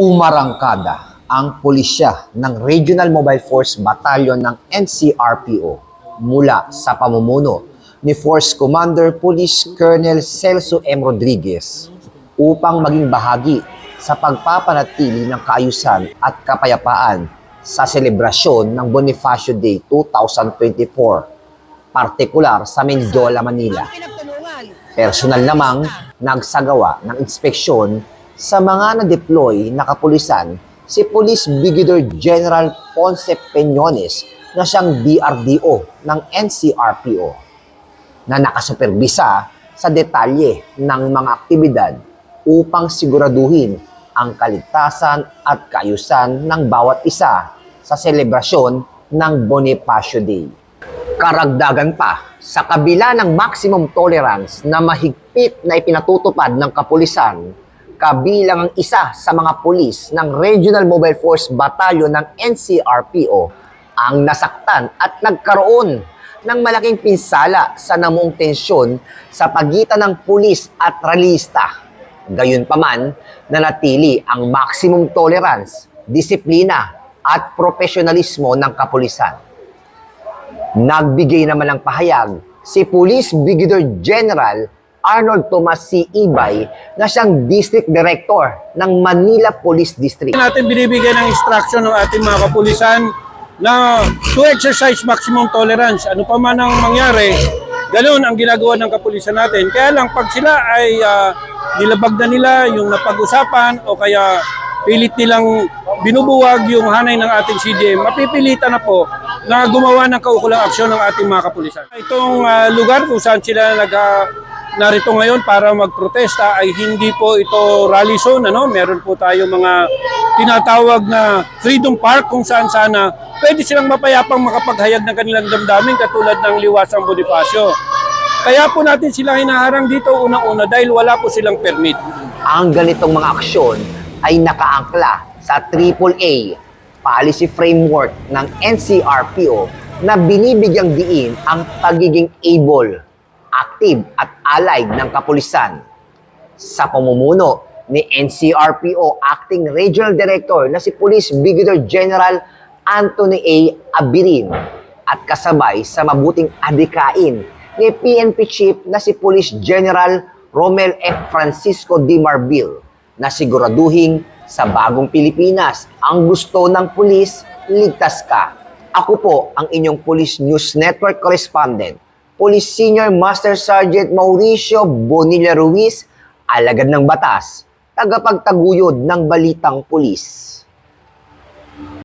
Umarangkada ang pulisya ng Regional Mobile Force Battalion ng NCRPO mula sa pamumuno ni Force Commander Police Colonel Celso M. Rodriguez upang maging bahagi sa pagpapanatili ng kaayusan at kapayapaan sa selebrasyon ng Bonifacio Day 2024, partikular sa Mendola, Manila. Personal namang nagsagawa ng inspeksyon sa mga na-deploy na kapulisan si Police Brigadier General Ponce Peñones na siyang DRDO ng NCRPO na nakasuperbisa sa detalye ng mga aktibidad upang siguraduhin ang kaligtasan at kaayusan ng bawat isa sa selebrasyon ng Bonifacio Day. Karagdagan pa, sa kabila ng maximum tolerance na mahigpit na ipinatutupad ng kapulisan, kabilang ang isa sa mga pulis ng Regional Mobile Force Battalion ng NCRPO ang nasaktan at nagkaroon ng malaking pinsala sa namuong tensyon sa pagitan ng pulis at ralista. Gayunpaman, nanatili ang maximum tolerance, disiplina at profesionalismo ng kapulisan. Nagbigay naman ng pahayag si Police Brigadier General Arnold Tomas C. Ibay na siyang District Director ng Manila Police District. natin binibigyan ng instruction ng ating mga kapulisan na to exercise maximum tolerance. Ano pa man ang mangyari, ganun ang ginagawa ng kapulisan natin. Kaya lang pag sila ay ah, nilabag na nila yung napag-usapan o kaya pilit nilang binubuwag yung hanay ng ating CDM, mapipilitan na po na gumawa ng kaukulang aksyon ng ating mga kapulisan. Itong ah, lugar kung saan sila nag ah, narito ngayon para magprotesta ay hindi po ito rally zone. Ano? Meron po tayo mga tinatawag na Freedom Park kung saan sana pwede silang mapayapang makapaghayag ng kanilang damdamin katulad ng liwasang Bonifacio. Kaya po natin sila hinaharang dito unang-una dahil wala po silang permit. Ang ganitong mga aksyon ay nakaangkla sa AAA policy framework ng NCRPO na binibigyang diin ang pagiging able, active at allied ng kapulisan. Sa pamumuno ni NCRPO Acting Regional Director na si Police Brigadier General Anthony A. Abirin at kasabay sa mabuting adikain ni PNP Chief na si Police General Romel F. Francisco D. Marbil na siguraduhin sa bagong Pilipinas ang gusto ng pulis, ligtas ka. Ako po ang inyong Police News Network correspondent, Police Senior Master Sergeant Mauricio Bonilla Ruiz, alagad ng batas, tagapagtaguyod ng balitang pulis.